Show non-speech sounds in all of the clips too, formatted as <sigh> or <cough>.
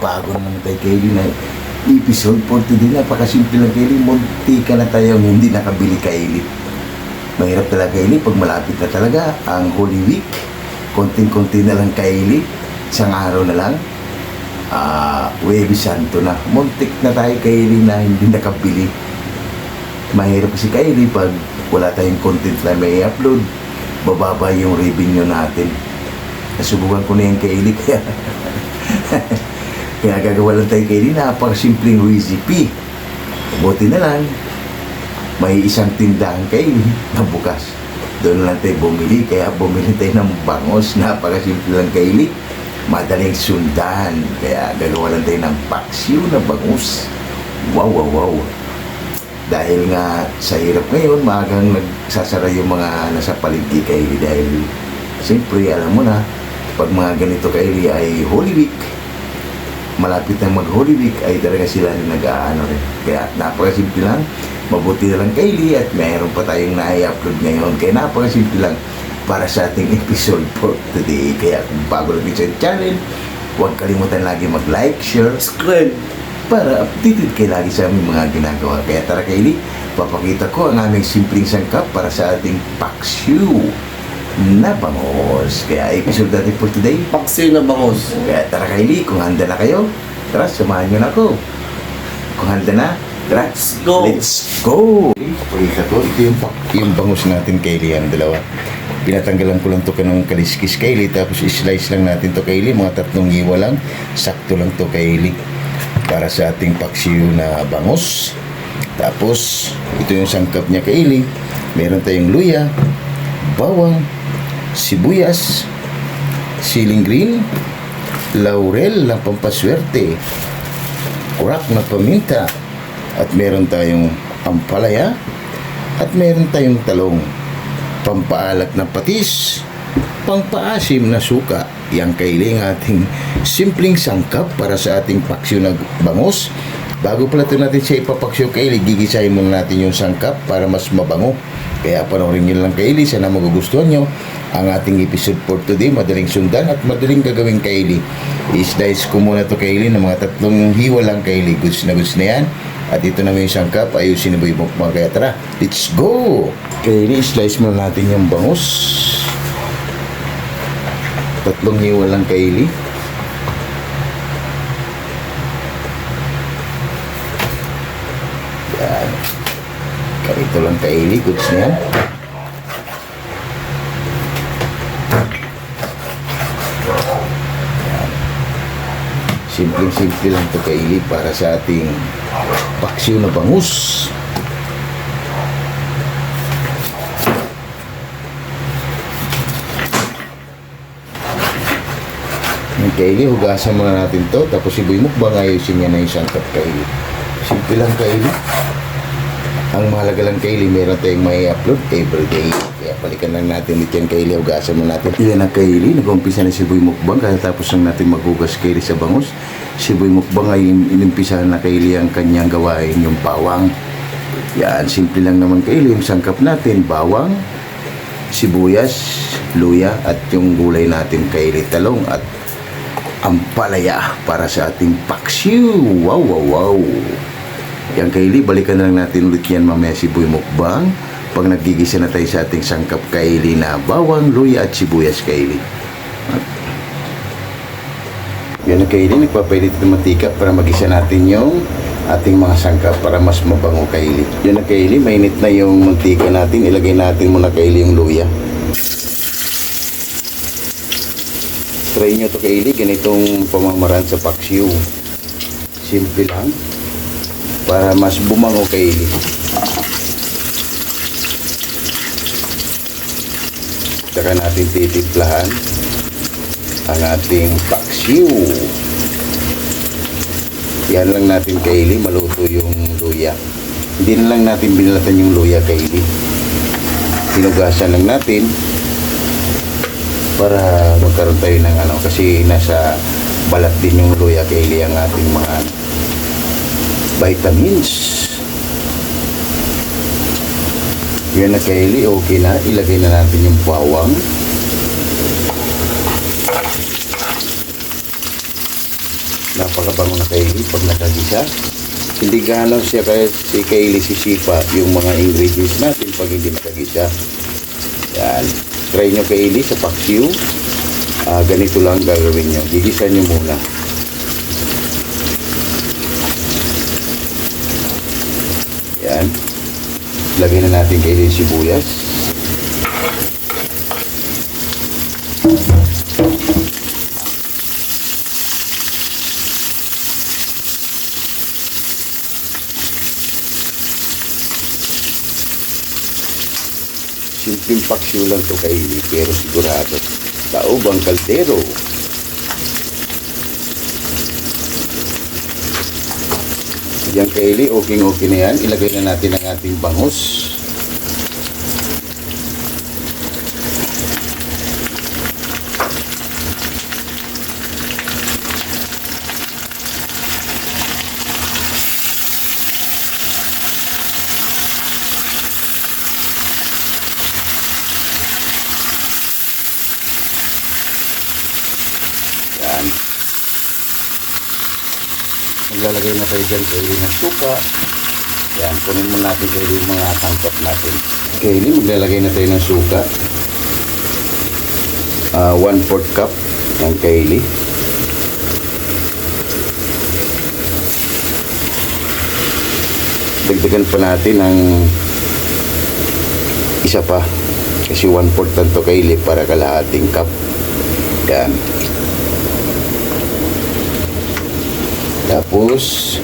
panibago naman tayo Kaylee na episode for today. Napakasimple lang Kaylee. Munti ka na tayong hindi nakabili Kaylee. Mahirap talaga Kaylee pag malapit na talaga ang Holy Week. Konting-konti na lang Kaylee. Isang araw na lang. Ah, Webis Santo na. Muntik na tayo Kaylee na hindi nakabili. Mahirap kasi Kaylee pag wala tayong content na may upload. Bababa yung revenue natin. Nasubukan ko na yung Kaylee kaya <laughs> kaya gagawa lang tayo Kaylee napakasimpleng recipe. Buti na lang may isang tindahan Kaylee <laughs> na bukas. Doon lang tayo bumili kaya bumili tayo ng bangos. <laughs> Napakasimple lang Kaylee. Madaling sundan. Kaya gagawa lang tayo ng paksiw na bangus. Wow, wow, wow. Dahil nga sa hirap ngayon, maagang nagsasara yung mga nasa paligid Kaylee dahil siyempre alam mo na pag mga ganito Kaylee ay Holy Week malapit na mag Holy Week ay talaga sila na nag-aano rin. Kaya napakasimple lang. Mabuti na lang Kaylee at mayroon pa tayong na-upload ngayon. Kaya napakasimple lang para sa ating <laughs> episode for today. Kaya kung bago lang sa channel, huwag kalimutan lagi mag-like, share, subscribe para updated kayo lagi sa aming mga ginagawa. Kaya tara Kaylee, papakita ko ang aming simpleng sangkap para sa ating paksiw na bangos. Kaya episode natin for today, Paksiw na bangos. kaya tara Kylie, kung handa na kayo, tara, samahan nyo na ako. Kung handa na, tara, Let's go. Let's go! Pakita ko, ito yung, yung bangus natin, Kylie, ang dalawa. Pinatanggalan ko lang to kanong kaliskis, Kylie, tapos islice lang natin to, Kylie, mga tatlong hiwa lang, sakto lang to, Kylie, para sa ating paksiw na bangus. Tapos, ito yung sangkap niya, Kylie. Meron tayong luya, bawang, sibuyas, siling green, laurel na pampaswerte, kurak na paminta, at meron tayong ampalaya, at meron tayong talong, pampaalat na patis, pampaasim na suka. Yang kailing ating <laughs> simpleng sangkap para sa ating paksyo na bangus. Bago pala ito natin siya ipapaksyo kaili, gigisahin muna natin yung sangkap para mas mabango. Kaya panoorin nyo lang kaili, sana magugustuhan nyo ang ating episode for today. Madaling sundan at madaling gagawin kaili. Is-dice ko muna to kaili ng mga tatlong hiwa lang kaili. Goods na goods na yan. At ito naman yung sangkap, ayusin na ba yung mukbang kaya tara, let's go! Kaili, slice muna natin yung bangus. Tatlong hiwa lang kaili. Yan. Ganito lang kaili, goods na yan. Simpleng-simple lang ito kaili para sa ating paksiw na bangus. Yung kaili, hugasan muna natin to. Tapos iboy mukbang ayusin niya na yung sangkap kaili. Simple lang kaili. Ang mahalaga lang kaili, meron tayong may upload everyday. Kaya balikan lang natin ulit yan kaili, hugasan mo natin. Yan ang kaili, nag-umpisa na si Boy Mukbang. Kaya tapos lang natin maghugas kaili sa bangus. Si Boy Mukbang ay inimpisa na kaili ang kanyang gawain, yung bawang. Yan, simple lang naman kaili. Yung sangkap natin, bawang, sibuyas, luya, at yung gulay natin kaili, talong, at ampalaya para sa ating paksiw. Wow, wow, wow. Yan Kaylee, balikan na lang natin ulit yan mamaya si Boy Mukbang. Pag nagigisa na tayo sa ating sangkap Kaylee na bawang, luya at sibuyas Kaylee. Yan na nagpapainit ng mantika para magisa natin yung ating mga sangkap para mas mabango Kaylee. Yan na Kaylee, mainit na yung mantika natin. Ilagay natin muna Kaylee yung luya. Try nyo to Kaylee, ganitong pamamaraan sa paksiw. Simple lang para mas bumango kay Saka natin titimplahan ang ating paksiw. Yan lang natin kaili, maluto yung luya. Hindi na lang natin binalatan yung luya kaili. Sinugasan lang natin para magkaroon tayo ng ano kasi nasa balat din yung luya kaili ang ating mga vitamins. Yan na kaili, okay na. Ilagay na natin yung bawang. Napaka napakabango na Kaylee pag nakagisa. Hindi gano'n siya kay si Kaylee sisipa yung mga ingredients natin pag hindi nakagisa. Yan. Try nyo Kaylee sa paksiw. Ah, ganito lang gagawin nyo. Gigisa nyo muna. Yan. Lagyan na natin Kaylee yung sibuyas. Simpleng paksiw lang to Kaylee pero sigurado. Taob ang kaldero. Yan Kaylee, okay okay na yan. Ilagay na natin ang ating bangus. Yan. Maglalagay na tayo dyan kaili ng suka. Yan, kunin mo natin kaili yung mga sangkap natin. Kaili, maglalagay na tayo ng suka. Ah, one fourth cup ng kaili. Dagdagan pa natin ng isa pa. Kasi one fourth lang to kaili para kalahating cup. Yan. Tapos,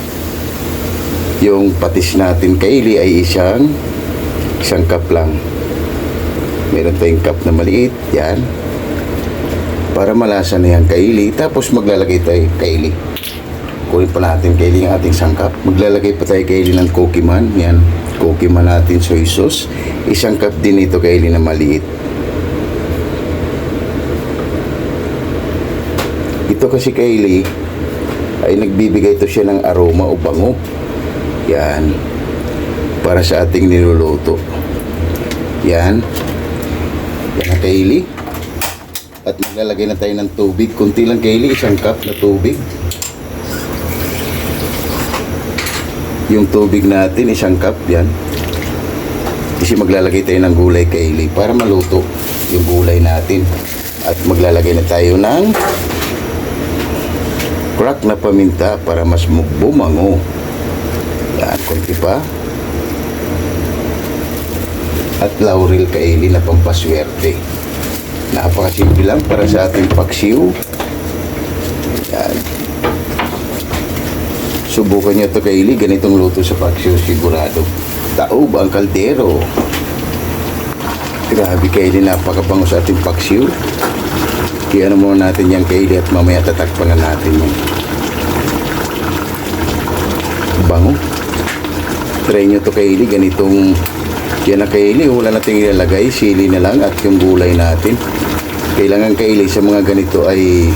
yung patis natin kaili ay isang isang cup lang. Meron tayong cup na maliit, yan. Para malasa na yan kaili. Tapos maglalagay tayo kaili. Kunin pa natin kaili ang ating sangkap. Maglalagay pa tayo kaili ng cookie man. Yan. Cookie man natin soy sauce. Isang cup din ito kaili na maliit. Ito kasi kaili, ay nagbibigay ito siya ng aroma o bango. Yan. Para sa ating niluluto. Yan. Yan ang kaili. At maglalagay na tayo ng tubig. Kunti lang kaili, isang cup na tubig. Yung tubig natin, isang cup yan. Kasi maglalagay tayo ng gulay kaili para maluto yung gulay natin. At maglalagay na tayo ng crack na paminta para mas bumango. Yan, pa. At laurel kaili na pampaswerte. Napakasimple lang para sa ating paksiw. Yan. Subukan nyo ito kaili, ganitong luto sa paksiw sigurado. Taob ang kaldero. Grabe kaili, napakabango sa ating paksiw. Kaya ano muna natin yung kaili at mamaya tatakpan na natin yan. Bango. Try nyo to kaili, ganitong yan ang kaili, wala natin ilalagay, sili na lang at yung gulay natin. Kailangan kaili sa mga ganito ay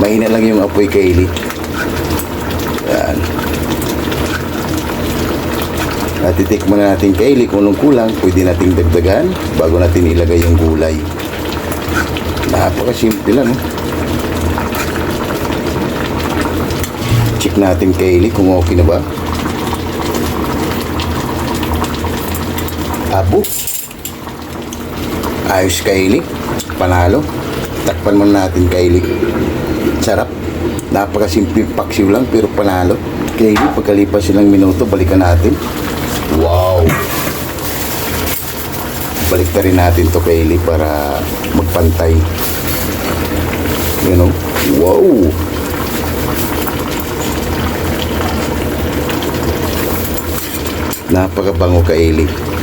mahina lang yung apoy kaili. Yan. At titikman na natin kaili kung anong kulang, pwede nating dagdagan bago natin ilagay yung gulay. Napakasimple lang. Eh. Check natin kaili kung okay na ba. Ayos kaili. Panalo. Takpan muna natin kaili. Sarap. Napakasimple paksiw lang pero panalo. Kaili, pagkalipas silang minuto, balikan natin. Wow! Balik na rin natin to kaili para magpantay. You know? Wow! Napakabango kaili.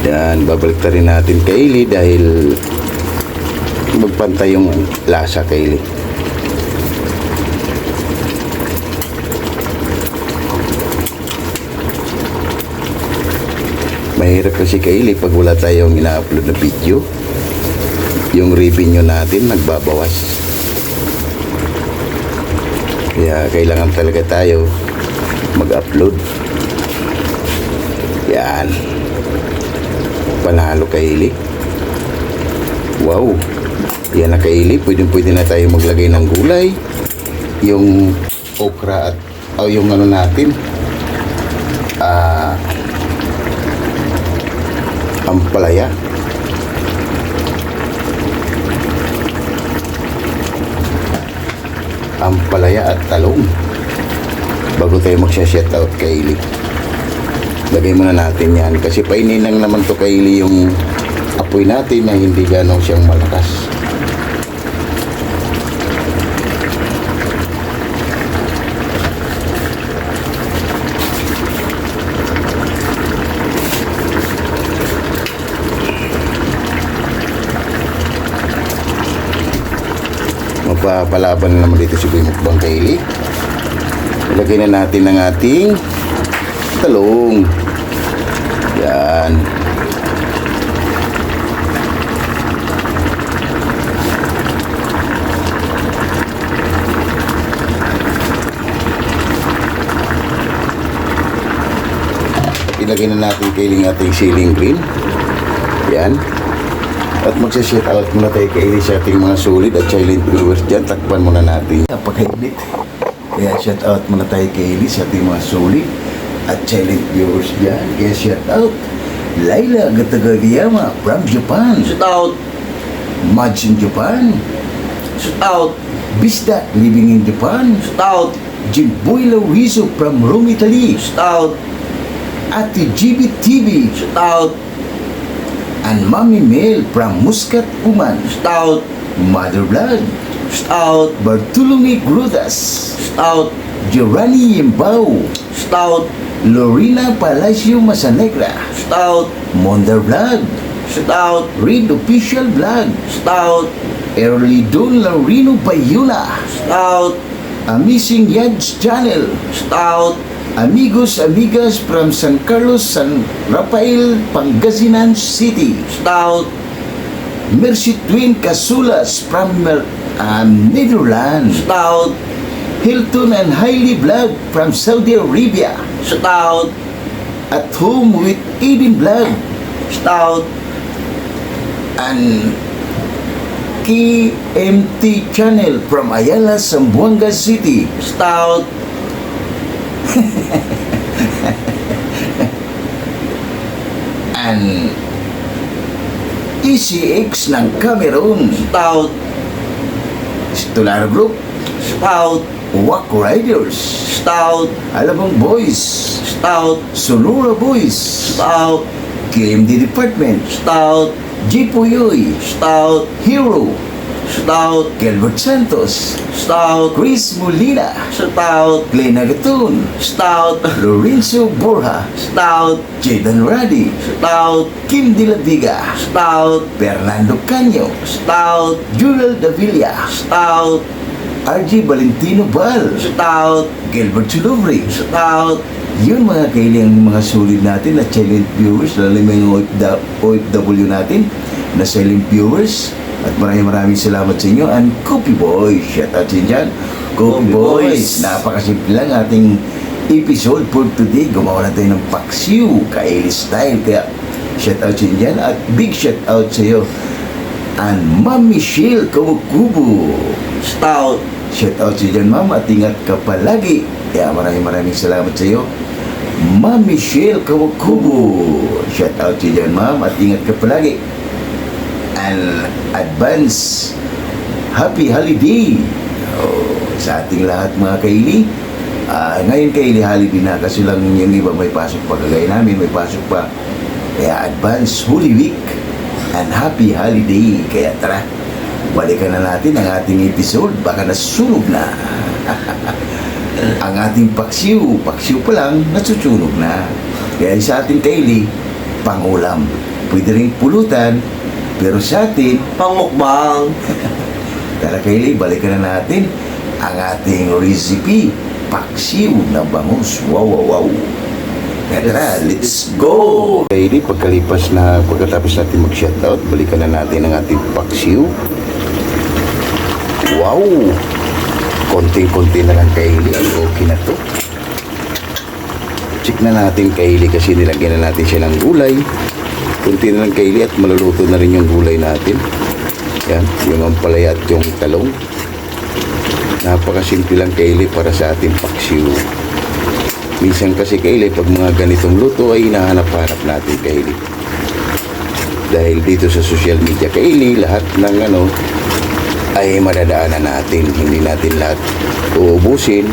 Yan, babalik na rin natin kaili dahil magpantay yung lasa kaili. Mahirap kasi kaili pag wala tayong ina-upload na video. Yung revenue natin nagbabawas. Kaya kailangan talaga tayo mag-upload. Yan. Panalo kaili. Wow. Yan na kaili, pwede pwede na tayo maglagay ng gulay. Yung okra at o yung ano natin, ah, ampalaya. Ampalaya at talong. Bago tayo magsha-shout out kay Ili. Lagay muna natin yan kasi painin naman to kay Ili yung apoy natin na hindi ganong siyang malakas. Magpapalaban na naman dito si Kuya Mukbang Kaili. Ilagay na natin ang ating talong. Yan. Ilagay na natin kailing ating ceiling green. Yan. At magsa-shout out muna tayo kay Eli sa ating mga solid at silent viewers dyan. Takpan muna natin. Napakainit. Kaya shout out muna tayo kay Eli sa ating mga solid at silent viewers dyan. Kaya shout out. Laila Gatagagiyama from Japan. Shoot out! Mads in Japan. Shoot out! Bisda living in Japan. Shoot out! Jimboy Laurizo from Rome, Italy. Shoot out! Ate GB TV. Shoot out! And Mami Mel from Muscat, Uman. Shoot out! Mother Blood. Shoot out! Bartolome Grudas. Shoot out! Giovanni Yimbao, Shoot out! Lorena Palacio Masanegra, Shoot out! Monder Vlog, Shoot out! Read Official Vlog, Shoot out! Early Don Laurino Bayuna, Shoot out! Amazing Yads Channel, Shoot out! Amigos Amigas from San Carlos, San Rafael, Pangasinan City, Shoot out! Mercy Twin Casulas from um, Netherlands, Shoot out! Hilton and Hailey Vlog from Saudi Arabia, Shoot out! At Home with Eden Vlog, Shoot out! and KMT channel from Ayala, Zamboanga City. Shoot out! <laughs> And ECX ng Cameroon. Shoot out! Stolar Group, Shoot out! Wack Riders, Shoot out! Alabang Boys, Shoot out! Sonora Boys, Shoot out! KMD Department, Shoot out! Jipuyoy, Shoot out! Hero, Shoot out! Gilbert Santos, Shoot out! Chris Molina, Shoot out! Glenn Agatun, Shoot out! Lorenzo Borja, Shoot out! Jaden Radi, Shoot out! Kim De La Viga, Shoot out! Fernando Canyo, Shoot out! Jurel Davilla, Shoot out! RG Valentino Bal, Shoot out! Gilbert Chulubri. Shoot out! Yun mga kailang mga sulit natin na silent viewers, lalo yung mga OFW natin na silent viewers. At maraming maraming salamat sa inyo. And Coffee Boys, shout out sa inyo dyan. Coffee Boys, Boys. napakasimple lang ating episode for today. Gumawa na tayo ng paksiw, kaili style. Kaya shout out sa inyo dyan. At big shout out sa iyo. And Ma'am Michelle Kumukubo. Shoot out! Shout out sa dyan, ma'am, at ingat ka palagi. Kaya maraming maraming salamat sa iyo. Ma'am Michelle Kawakubo. Shout out sa dyan, ma'am, at ingat ka palagi. And advance happy holiday oh, sa ating lahat mga kaili. Ah, ngayon kaili holiday na kasi lang yung iba may pasok pa kagaya namin, may pasok pa. Kaya advance Holy Week and happy holiday. Kaya tara, balikan na natin ang ating episode. Baka nasusunog na. <laughs> ang ating paksiw, paksiw pa lang, nasusunog na. Kaya sa ating kaili, pangulam. Pwede rin pulutan, pero sa atin, Pangmukbang! <laughs> Tara kaili, balikan na natin ang ating recipe, paksiw na bangus. Wow, wow, wow. Tara, let's go! Kaili, pagkalipas na, pagkatapos natin mag-shoutout, balikan na natin ang ating paksiw. Wow! Konting-konti na lang kaili, okay na to. Check na natin kaili kasi nilagyan na natin siya ng gulay. Kunti na lang kaili at maluluto na rin yung gulay natin. Yan, yung ampalaya at yung talong. Napakasimple lang kaili para sa ating paksiw. Minsan kasi kaili, pag mga ganitong luto ay hinahanap-hanap natin kaili. Dahil dito sa social media kaili, lahat ng ano, ay madadaanan natin. Hindi natin lahat uubusin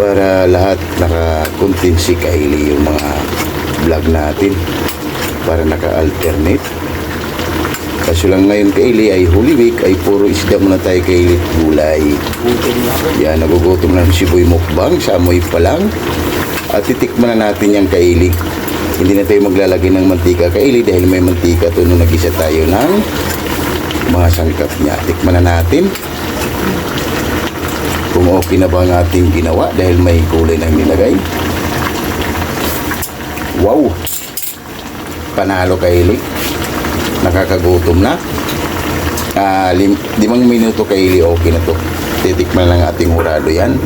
para lahat naka-content si Kylie yung mga vlog natin para naka-alternate. Kaso lang ngayon Kylie ay Holy Week ay puro isda muna tayo Kylie gulay. Yan, nagugutom na si Boy Mukbang sa amoy pa lang. At titikman na natin yung Kylie. Hindi na tayo maglalagay ng mantika Kylie dahil may mantika to nung nag-isa tayo ng mga sangkap niya. Tikman na natin kung okay na ba ang ating ginawa dahil may kulay na nilagay. Wow! Panalo kay Ili. Nakakagutom na. Ah, lim, limang minuto kay Ili, okay na to. Titikman lang ating hurado yan.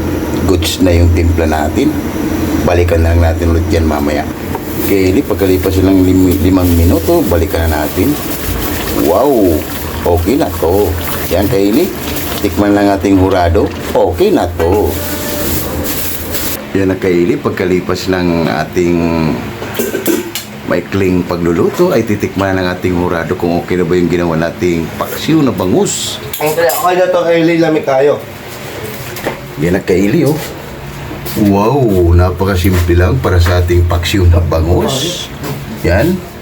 Goods na yung timpla natin. Balikan lang natin ulit yan mamaya. Kay Ili, pagkalipas ng lim, limang minuto, balikan na natin. Wow! Okay na to. Yan kay Ili. Tikman lang ating hurado. Okay na to. Yan na kay Ili. Pagkalipas ng ating maikling pagluluto ay titikman ng ating hurado kung okay na ba yung ginawa nating paksiw na bangus. Ang kaya kaya to kay lamig kayo. Yan na kay Ili oh. Wow, napakasimple lang para sa ating paksiw na bangus. Yan.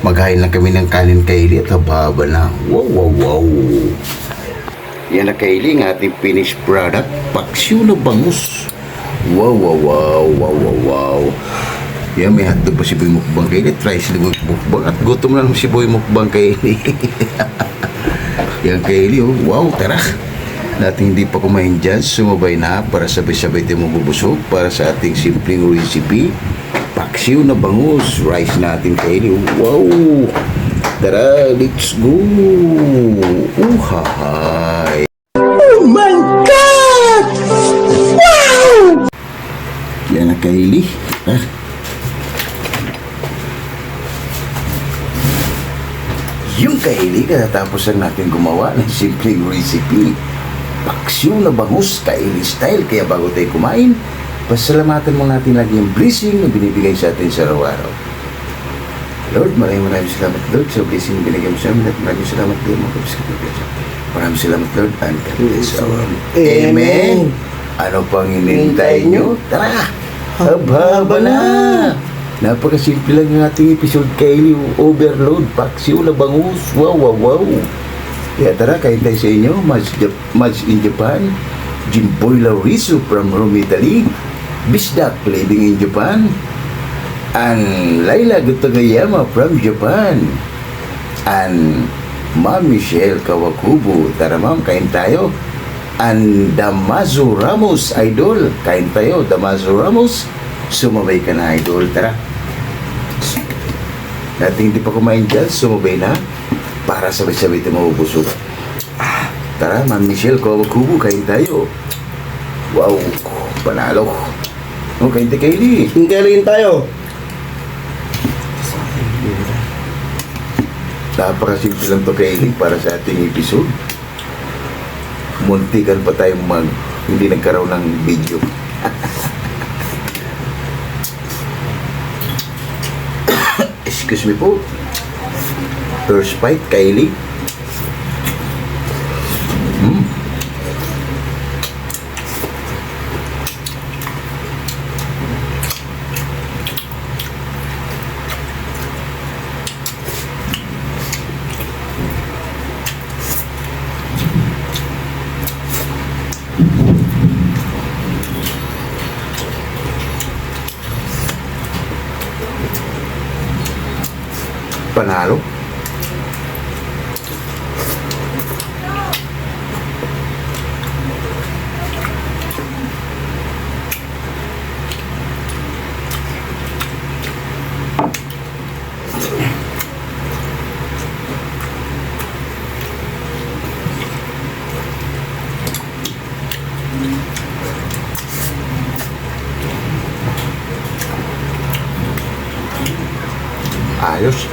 Maghain lang kami ng kanin kay Ili at hababa na. Wow, wow, wow. Yan na kay ang ating finished product. Paksiw na bangus. Wow, wow, wow, wow, wow, wow. Yan, may hotdog pa si Boy Mukbang kay Ili. Try si Boy Mukbang at gutom na si Boy Mukbang kay Ili. <laughs> Yan kay Eli, oh. wow, tara. Nating hindi pa kumain dyan, sumabay na para sabay-sabay tayo mabubusog para sa ating simpleng recipe. Paksiw na bangus, rice natin kay Eli. oh. Wow! Tara, let's go! Uhahay! Oh my God! Wow! Yan na kay Eli. Ah. Yung kaili, katatapos lang natin gumawa ng simpleng recipe. Paksiw na bangus, kaili style. Kaya bago tayo kumain, pasalamatan mo natin lagi yung blessing na binibigay sa atin sa araw-araw. Lord, maraming maraming salamat Lord sa blessing na binigay mo sa amin at maraming salamat din mga kapis ka Maraming salamat Lord and God bless our Amen. Amen. Ano pang hinintay nyo? Tara! Haba-haba na! Napakasimple lang ng ating episode kay Overload, Paksiw na bangus. Wow, wow, wow. Kaya tara, kain tayo sa inyo. Mas, mas in Japan. Jimboy Lauriso from Rome, Italy. Bisdak living in Japan. And Laila Gutagayama from Japan. And Ma'am Michelle Kawakubo. Tara ma'am, kain tayo. And Damaso Ramos, idol. Kain tayo, Damaso Ramos. Sumabay ka na, idol. Tara. Nating hindi pa kumain dyan, sumabay na. Para sabay-sabay tayo mabubusog. Ah, tara, Ma'am Michelle Kawakubo, kain tayo. Wow, panalo. Oh, kain tayo, Kylie. Hintayin tayo. Napakasimple lang to Kylie para sa ating episode. Muntikan pa tayong mag hindi nagkaroon ng video. <laughs> Excuse me po. First bite, Kylie. Panalo. Ayos.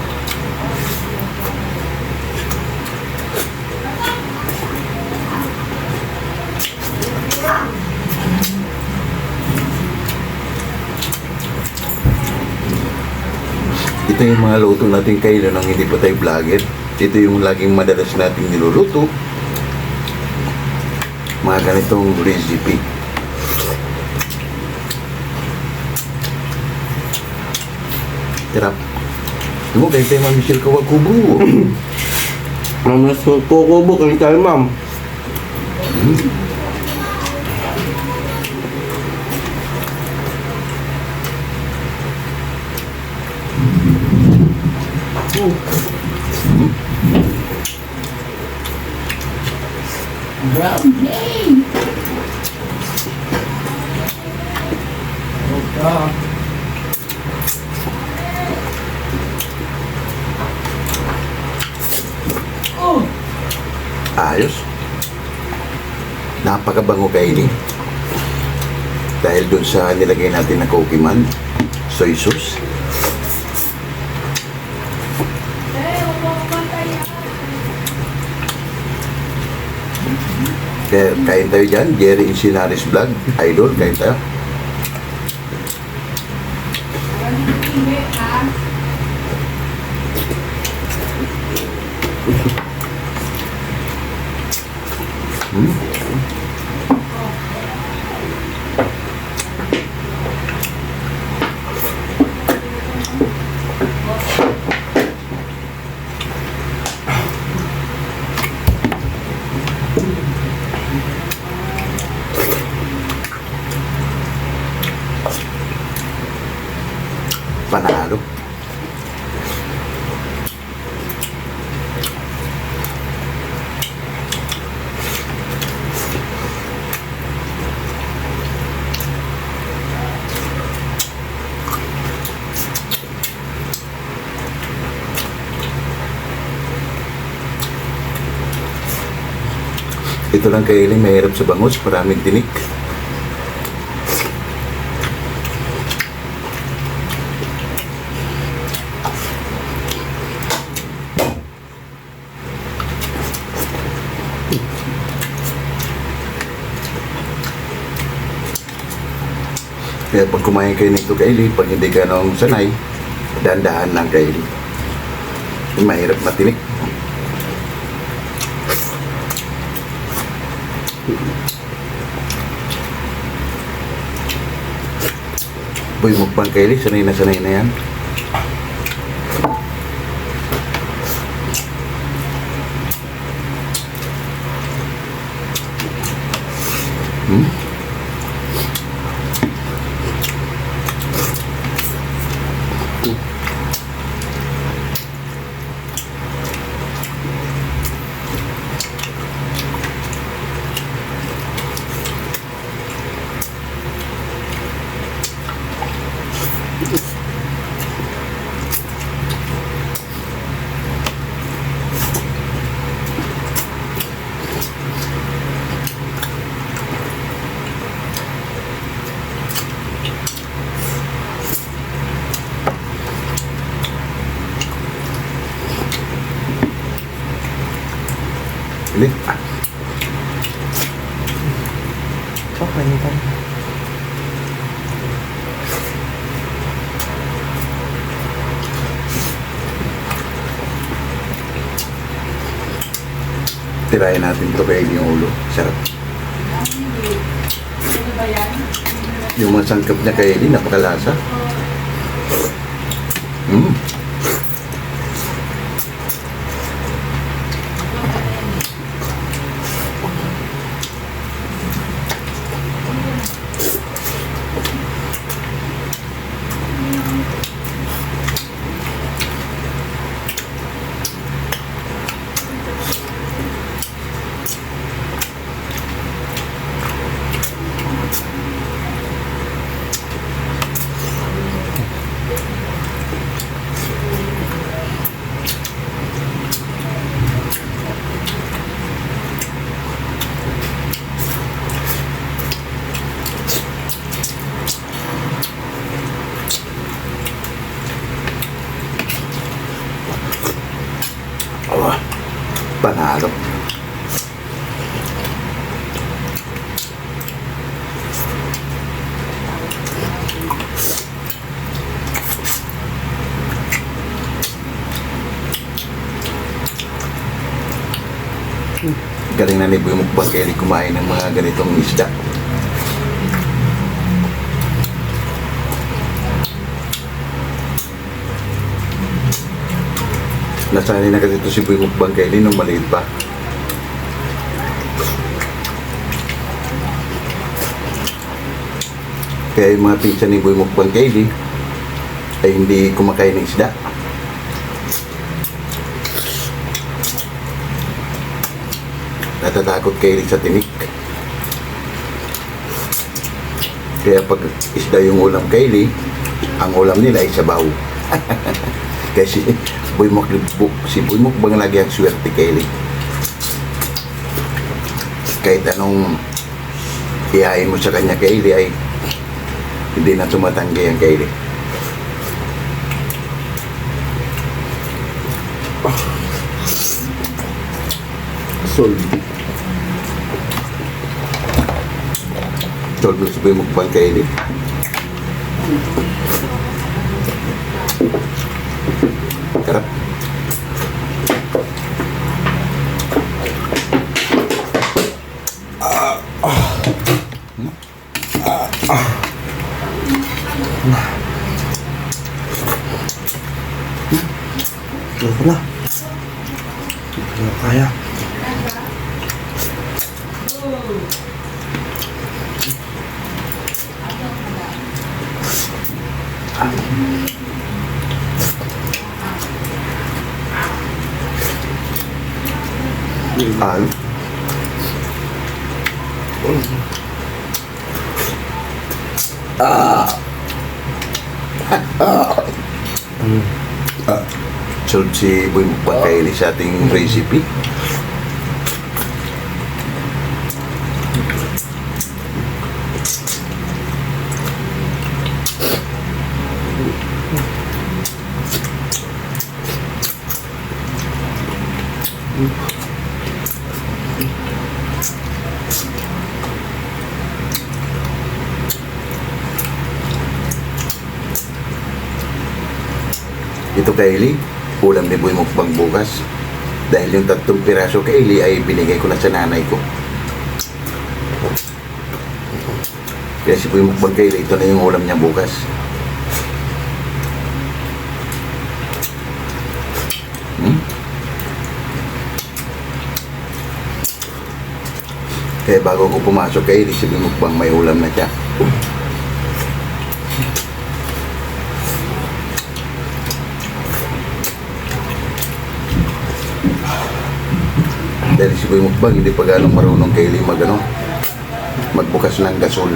Ito yung mga luto natin kayo nang hindi pa tayo vlogger. Ito yung laging madalas nating niluluto. Mga ganitong recipe. Sarap. Ano mo, kayo tayo Ma'am Michelle Kawagubo. Mamas ko <clears throat> kubo kayo tayo, ma'am. Brownie! Oh, Ayos. Napakabango kainin. Dahil dun sa nilagay natin na cookie man, soy sauce. Kaya kain tayo dyan, Jerry Insinaris Vlog, Idol, kain tayo. Panalo. Ito lang kay Eileen, mahirap sa bangus, maraming tinik. Kaya pag kumain kayo nito Eileen, pag hindi ka nung sanay, dahan-dahan lang kay Eileen. Mahirap matinik. Boy, mukbang Eileen, sanay na sanay na yan. Hmm? Eileen, ah, tirahin natin kay yung ulo. Sarap. Yung mga sangkap niya kay Eileen, napakalasa. Mm. Galing na ni Boy Mukbang Kelly kumain ng mga ganitong isda. Nasanay na kasi ito si Boy Mukbang Kelly nung maliit pa. Kaya yung mga pinsan ni Boy Mukbang Kelly ay hindi kumakain ng isda. Natatakot Kelly sa tinik. Kaya pag isda yung ulam Kelly, ang ulam nila ay sabaw. Kasi Boy Mukbang, si Boy Mukbang lagi ang swerte Kelly. Kahit anong ihain mo sa kanya Kelly ay hindi na tumatanggi ang Kelly. Solve. Tol, gusto ba yung mukbang Kelly? Ano? Ah. So, si Boy Mukbang Kelly sa ating recipe. Kylie, ulam ni Boy Mukbang bukas. Dahil yung tatlong piraso Kylie ay binigay ko na sa nanay ko. Kaya si Boy Mukbang Kylie, ito na yung ulam niya bukas. Hmm? Kaya bago ko pumasok kay si Boy Mukbang may ulam na siya. Boy Mukbang hindi pa ganong marunong kay Lee mag ano, magbukas ng gasol.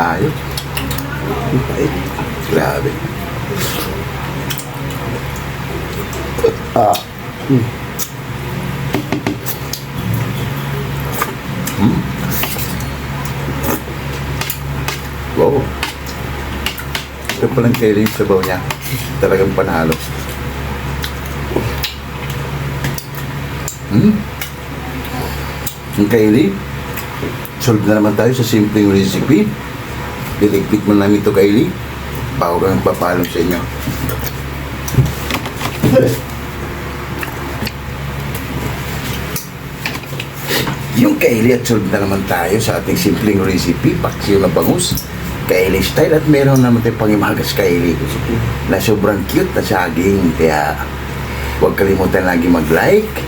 Ayos. Pait. Grabe. Hmm. Wow. Ito palang Kelly yung sabaw niya. Talagang panalo. Hmm. Ang Kelly, solve na naman tayo sa simpleng recipe. Diligpit mo namin ito Kelly. Bago ka nagpapaalam sa inyo. Yung kaili at solve na naman tayo sa ating simpleng recipe, paksiw na bangus. Kaili style at meron naman tayong pangimagas kaili na sobrang cute na saging. Kaya huwag kalimutan lagi mag-like,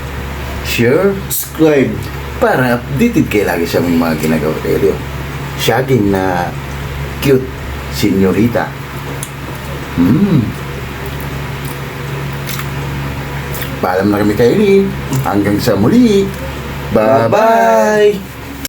share, Subscribe. para updated kayo lagi sa aming mga ginagawa kayo. Saging na cute, senyorita. Hmm. Paalam na kami kaili. Hanggang sa muli. Bye-bye!